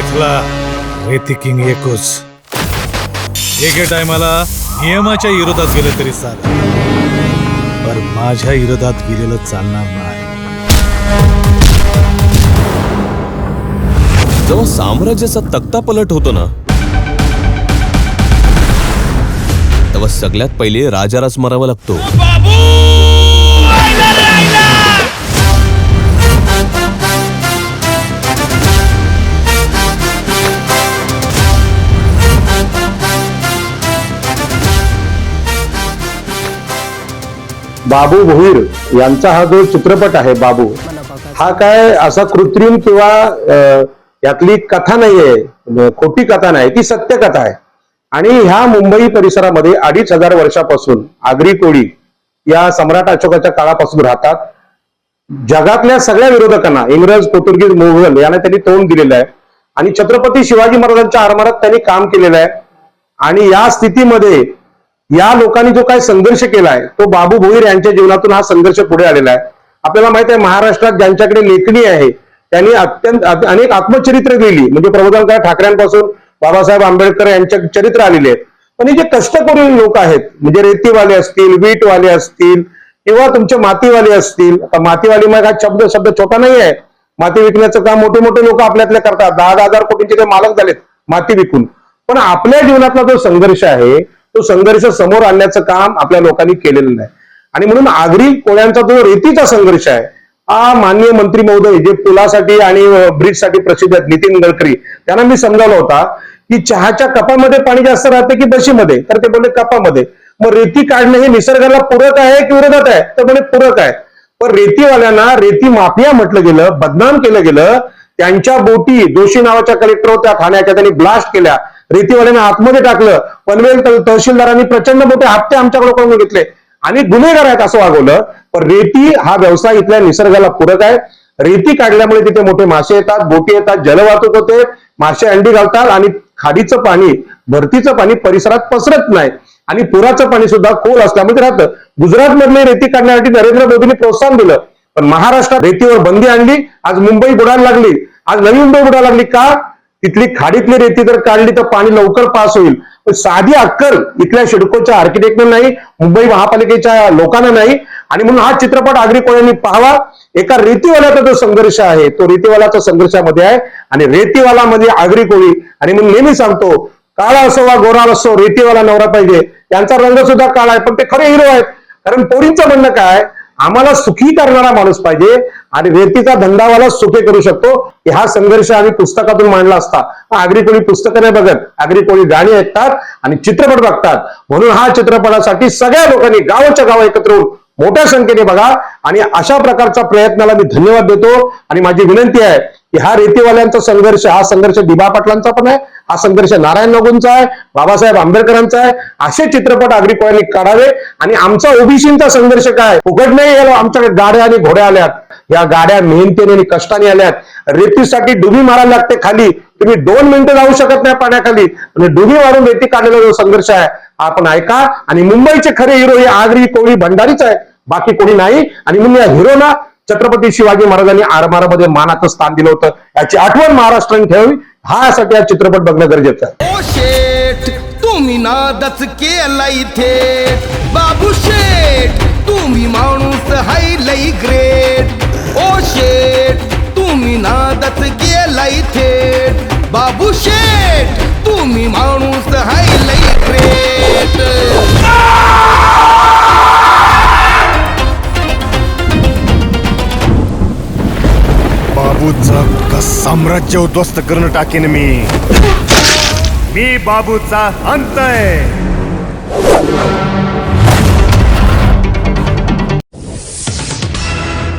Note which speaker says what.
Speaker 1: रेती किंग एकच. एके टायमाला नियमाच्या विरोधात गेलं तरी चालेल. पण माझ्या विरोधात गेलेलं चालणार नाही.
Speaker 2: जेव्हा साम्राज्याचा तक्ता पलट होतो ना तेव्हा सगळ्यात पहिले राजारास मरावा लागतो.
Speaker 3: बाबू भोईर यांचा हा जो चित्रपट आहे बाबू हा काय असा कृत्रिम किंवा यातली कथा नाहीये खोटी कथा नाही ती सत्य कथा आहे. आणि ह्या मुंबई परिसरामध्ये अडीच हजार वर्षापासून आगरी कोळी या सम्राट अशोकाच्या काळापासून राहतात. जगातल्या सगळ्या विरोधकांना इंग्रज पोर्तुगीज मोगल यांना त्यांनी तोंड दिलेलं आहे. आणि छत्रपती शिवाजी महाराजांच्या आरमारात त्यांनी काम केलेलं आहे. आणि या स्थितीमध्ये या लोकांनी जो काय संघर्ष केला आहे तो बाबू भोईर यांच्या जीवनातून हा संघर्ष पुढे आलेला आहे. आपल्याला माहीत आहे महाराष्ट्रात ज्यांच्याकडे लेखणी आहे त्यांनी अत्यंत अनेक आत्मचरित्र लिहिली. म्हणजे प्रबोधनकार ठाकरेंपासून बाबासाहेब आंबेडकर यांच्या चरित्र आलेले आहेत. पण हे जे कष्टकरी लोक आहेत म्हणजे रेतीवाले असतील वीटवाले असतील किंवा तुमचे मातीवाले असतील आता मातीवाली मग हा शब्द शब्द छोटा नाही आहे माती विकण्याचं काम मोठे मोठे लोक आपल्यातले करतात. दहा दहा हजार कोटींचे ते मालक झालेत माती विकून. पण आपल्या जीवनातला जो संघर्ष आहे तो संघर्ष समोर आणण्याचं काम आपल्या लोकांनी केलेलं नाही. आणि म्हणून आगरी कोळ्यांचा जो रेतीचा संघर्ष आहे हा माननीय मंत्री महोदय जे पुलासाठी आणि ब्रिजसाठी प्रसिद्ध आहेत नितीन गडकरी त्यांना मी समजावला होता की चहाच्या कपामध्ये पाणी जास्त राहते की बशीमध्ये? तर ते बोलले कपामध्ये. मग रेती काढणं हे निसर्गाला पूरक आहे की विरोधात आहे? तर म्हणे पूरक आहे. पण रेतीवाल्यांना रेती माफिया म्हटलं गेलं बदनाम केलं गेलं त्यांच्या बोटी जोशी नावाच्या कलेक्टर होत्या ठाण्याच्या. त्यांनी ब्लास्ट केल्या. रेतीवाड्याने आतमध्ये टाकलं. पनवेल तहसीलदारांनी प्रचंड मोठे हप्ते आमच्याकडे करून घेतले. आणि गुन्हेगार आहेत असं वागवलं. पण रेती हा व्यवसाय इथल्या निसर्गाला पूरक आहे. रेती काढल्यामुळे तिथे मोठे मासे येतात बोटी येतात जलवाहतूक होते. मासे अंडी घालतात आणि खाडीचं पाणी भरतीचं पाणी परिसरात पसरत नाही. आणि पुराचं पाणी सुद्धा खोल असल्यामुळे राहतं. गुजरातमधले रेती काढण्यासाठी नरेंद्र मोदींनी प्रोत्साहन दिलं. पण महाराष्ट्रात रेतीवर बंदी आणली आज मुंबई बुडायला लागली. आज नवी मुंबई बुडायला लागली का? तिथली खाडीतली रेती जर काढली तर पाणी लवकर पास होईल. पण साधी अक्कल इथल्या शिडकोच्या आर्किटेक्टना नाही मुंबई महापालिकेच्या लोकांना नाही. आणि म्हणून हा चित्रपट आगरी कोळ्यांनी पाहावा. एका रेतीवाल्याचा जो संघर्ष आहे तो रेतीवाल्याच्या संघर्षामध्ये आहे. आणि रेतीवाला मध्ये आगरी कोळी. आणि म्हणून नेहमी सांगतो काळा असो वा गोरा असो रेतीवाला नवरा पाहिजे. त्यांचा रंग सुद्धा काळा आहे पण ते खरे हिरो आहेत. कारण पोरींचं म्हणणं काय आम्हाला सुखी करणारा माणूस पाहिजे आणि रेतीचा धंदावाला सुखी करू शकतो. हा संघर्ष आम्ही पुस्तकातून मांडला असता. आगरी कोणी पुस्तकं नाही बघत आगरी कोळी गाणी ऐकतात आणि चित्रपट बघतात. म्हणून हा चित्रपटासाठी सगळ्या लोकांनी गावाच्या गाव एकत्र होऊन मोठ्या संख्येने बघा. आणि अशा प्रकारच्या प्रयत्नाला मी धन्यवाद देतो. आणि माझी विनंती आहे हा रेतीवाल्यांचा संघर्ष हा संघर्ष दिबा पाटलांचा पण आहे हा संघर्ष नारायण नगूंचा आहे बाबासाहेब आंबेडकरांचा आहे असे चित्रपट आगरी काढावे. आणि आमचा ओबीसींचा संघर्ष काय? फुकट नाही गेलो आमच्याकडे गाड्या आणि घोड्या आल्यात. या गाड्या मेहनतीने आणि कष्टाने आल्यात. रेतीसाठी डुबी मारायला लागते खाली. तुम्ही दोन मिनिटं जाऊ शकत नाही पाण्याखाली. आणि डुबी मारून रेती काढलेला जो संघर्ष आहे आपण ऐका. आणि मुंबईचे खरे हिरो हे आगरी कोळी भंडारीच आहे. बाकी कोणी नाही. आणि म्हणून या हिरोला छत्रपती शिवाजी महाराजांनी आरमारामध्ये मानाचं स्थान दिलं होतं. याची आठवण महाराष्ट्राने ठेवावी. ह्यासाठी हा चित्रपट बघणं गरजेचं आहे.
Speaker 4: ओ शेठ तुम्ही नादच केला इथे बाबू शेठ तुम्ही माणूस हाय लई ग्रेट. ओ शेठ तुम्ही नादच केला इथे बाबू शेठ तुम्ही माणूस हाय लई ग्रेट.
Speaker 5: बाबूचा का साम्राज्य उद्ध्वस्त करून टाकेन मी. मी बाबूचा अंत आहे.